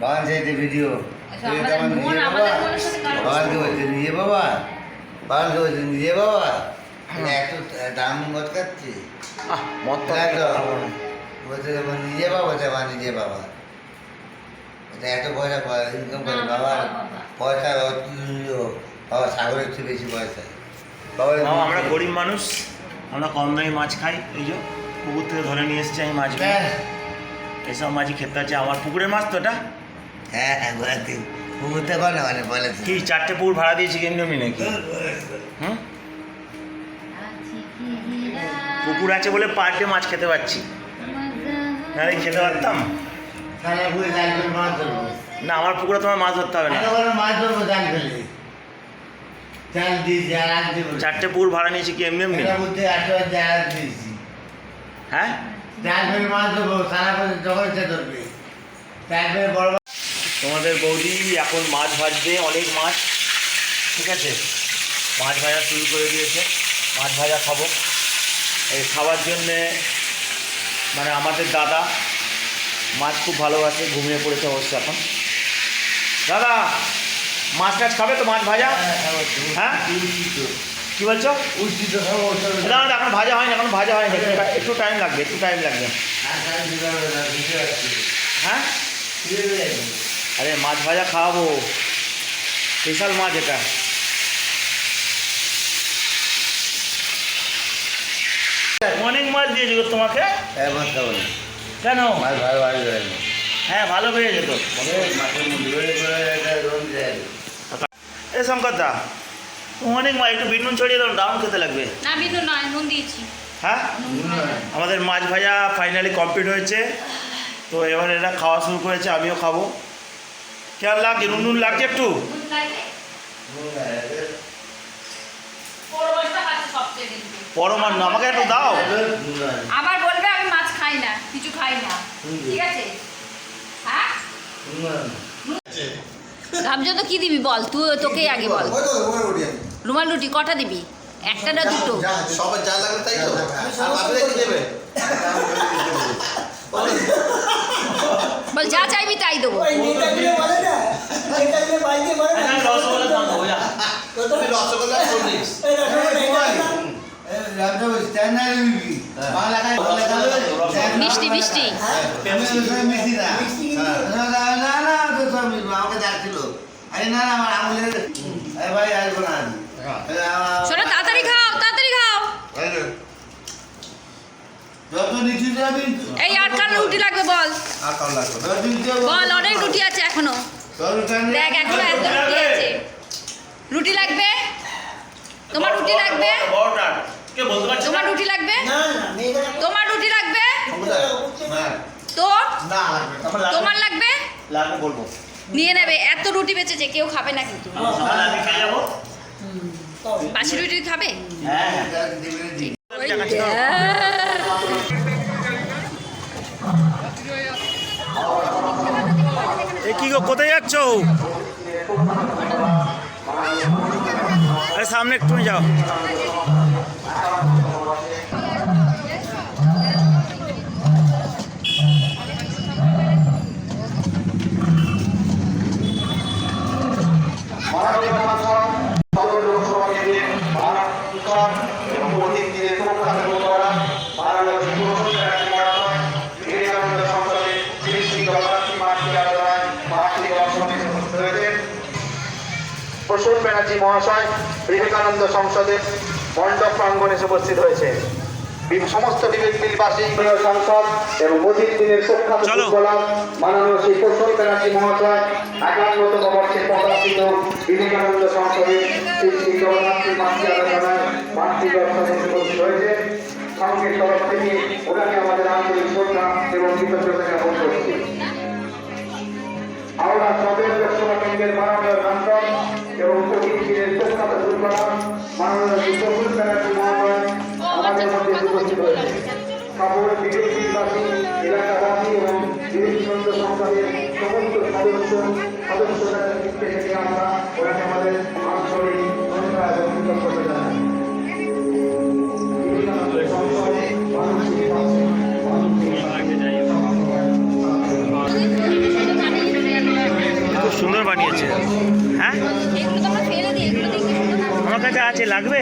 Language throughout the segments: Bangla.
বাগান চাইতে ভিডিও। আচ্ছা, মন বাগানকে বলছে নিজে বাবা। বাগানকে বলছে নিজে বাবা। মানে এত দাম মত খাচ্ছে। বলছে নিজে বাবা আমার নিজে বাবা। এত পয়সা ইনকাম করে না, বাবা। পয়সা বাবা সাগরের চেয়ে বেশি পয়সা। বাবা বাবা, আমরা গরিব মানুষ আমরা কম দামি মাছ খাই। এই যে পুকুর থেকে ধরে নিয়ে এসেছি আমি মাছ হ্যাঁ এইসব মাছই খেতে হচ্ছে আমার পুকুরের মাছ তো এটা। হ্যাঁ হ্যাঁ ঘুমোতে কর মানে বলেছে। কি চারটে পুকুর ভাড়া দিয়েছি কেমনি নাকি? হুম? আছি পুকুর আছে বলে পার ডে মাছ খেতে পাচ্ছি। নাহলে খেতে পারতাম? না আমার পুকুরে তোমার মাছ ধরতে হবে না। মাছ ধরবো জাল ফেলে চারটে পুকুর ভাড়া নিয়েছি কি এমনি এমনি? হ্যাঁ? মাছ ধরবো সারা বছর যখন ইচ্ছা ধরবে। জাল বড় বড় তোমাদের বৌদি এখন মাছ ভাজবে অনেক মাছ। ঠিক আছে? মাছ ভাজা শুরু করে দিয়েছে। মাছ ভাজা খাব। এই খাওয়ার জন্যে মানে আমাদের দাদা মাছ খুব ভালোবাসে ঘুমিয়ে পড়েছে অবশ্য এখন। দাদা মাছ টাছ খাবে তো মাছ ভাজা? হ্যাঁ? কি বলছো? না এখন ভাজা হয়নি এখন ভাজা হয়নি। একটু টাইম লাগবে একটু টাইম লাগবে। হ্যাঁ? আরে মাছ ভাজা খাওয়াবো। স্পেশাল মাছ এটা। অনেক মাছ দিয়ে গো তোমাকে। খাব কেন? হ্যাঁ ভালো হয়ে যেত। এ শঙ্কর দা অনেক মাছ একটু বিনুন ছড়িয়ে দাও দারুণ খেতে লাগবে। না বিনু নয় নুন দিয়েছি। হ্যাঁ? আমাদের মাছ ভাজা ফাইনালি কমপ্লিট হয়েছে। তো এবার এরা খাওয়া শুরু করেছে আমিও খাব। কেমন লাগছে নুন নুন লাগছে একটু? কিন্তু পরমান আমাকে একটু দাও। আবার বলবে আমি মাছ খাই না কিছু খাই না। ঠিক আছে? হ্যাঁ? গামজা তো কি দিবি বল? তুই তোকেই আগে বল। রুমাল রুটি কটা দিবি? একটা না দুটো? সবার যা লাগবে তাই তো। আর বাকিরা কি দেবে? বল যা চাইবি তাই দেবো। মিষ্টি মিষ্টি। মিষ্টি। না। না না। তো সব আমাকে ডাকছিল আরে না না আমার আঙুলের আরে ভাই আসব না শোনো তাড়াতাড়ি খাও তাড়াতাড়ি খাও। যত নিচু যাবি এই আর কার রুটি লাগবে বল। বল অনেক রুটি আছে এখনও। দেখ এখনও এত রুটি আছে। রুটি লাগবে? তোমার রুটি লাগবে? তোমার রুটি লাগবে? তোমার রুটি লাগবে। তো? তোমার লাগবে? লাগবে নিয়ে নেবে এত রুটি বেঁচেছে কেউ খাবে না কিন্তু সকালে আমি খেয়ে যাব বাসি রুটি খাবে? কি গো কোথায় যাচ্ছ? আরে সামনে একটু যাও। প্রসূন ব্যানার্জি মহাশয় বিবেকানন্দ সংসদের মণ্ডপ প্রাঙ্গণে এসে উপস্থিত হয়েছে। সমস্ত বিবেক প্রিয় সংসদ এবং অধিক দিনের চলো। ফুটবলার মাননীয় শ্রী ব্যানার্জি মহাশয় একান্নতম বর্ষে প্রকাশিত বিবেকানন্দ সংসদের শ্রী শ্রী জগন্নাথী মাতৃ আলোচনায় মাতৃদর্শনে উপস্থিত হয়েছে। সঙ্গে তরফ থেকে ওনাকে আমাদের আন্তরিক শ্রদ্ধা এবং কৃতজ্ঞতা জ্ঞাপন করছি। আমরা সবের লোকসভা কেন্দ্রের মাননীয় সাংসদ এবং প্রতিনিধিদের প্রস্তাবে শুরু করা মাননীয় শ্রী ব্যানার্জি মহাশয় আমাদের মধ্যে উপস্থিত হয়েছে। সকল বিদেশবাসী এলাকাবাসী এবং বিবেকানন্দ সংসদের সমস্ত সদস্য সুন্দর বানিয়েছে। হ্যাঁ? আমরা কাছে আছে লাগবে?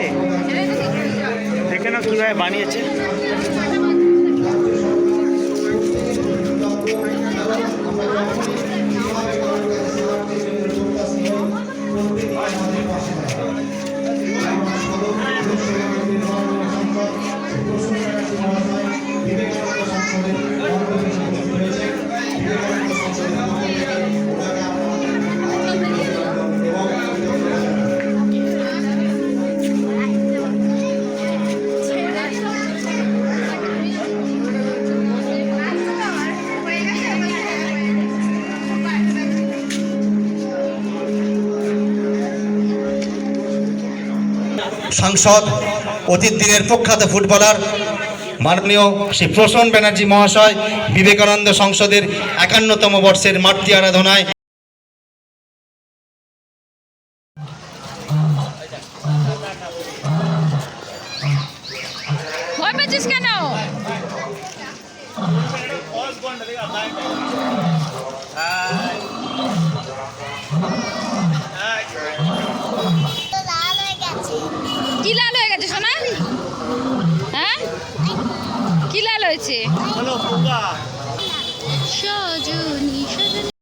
দেখে নাও কীভাবে বানিয়েছে। সাংসদ অতীত দিনের প্রখ্যাত ফুটবলার মাননীয় শ্রী প্রসন্ন ব্যানার্জি মহাশয় বিবেকানন্দ সংসদের একান্নতম বর্ষের মাতৃ আরাধনায়। কেন কি লাল হয়ে গেছে সোনা হ্যাঁ পোকা সজনী সজনী।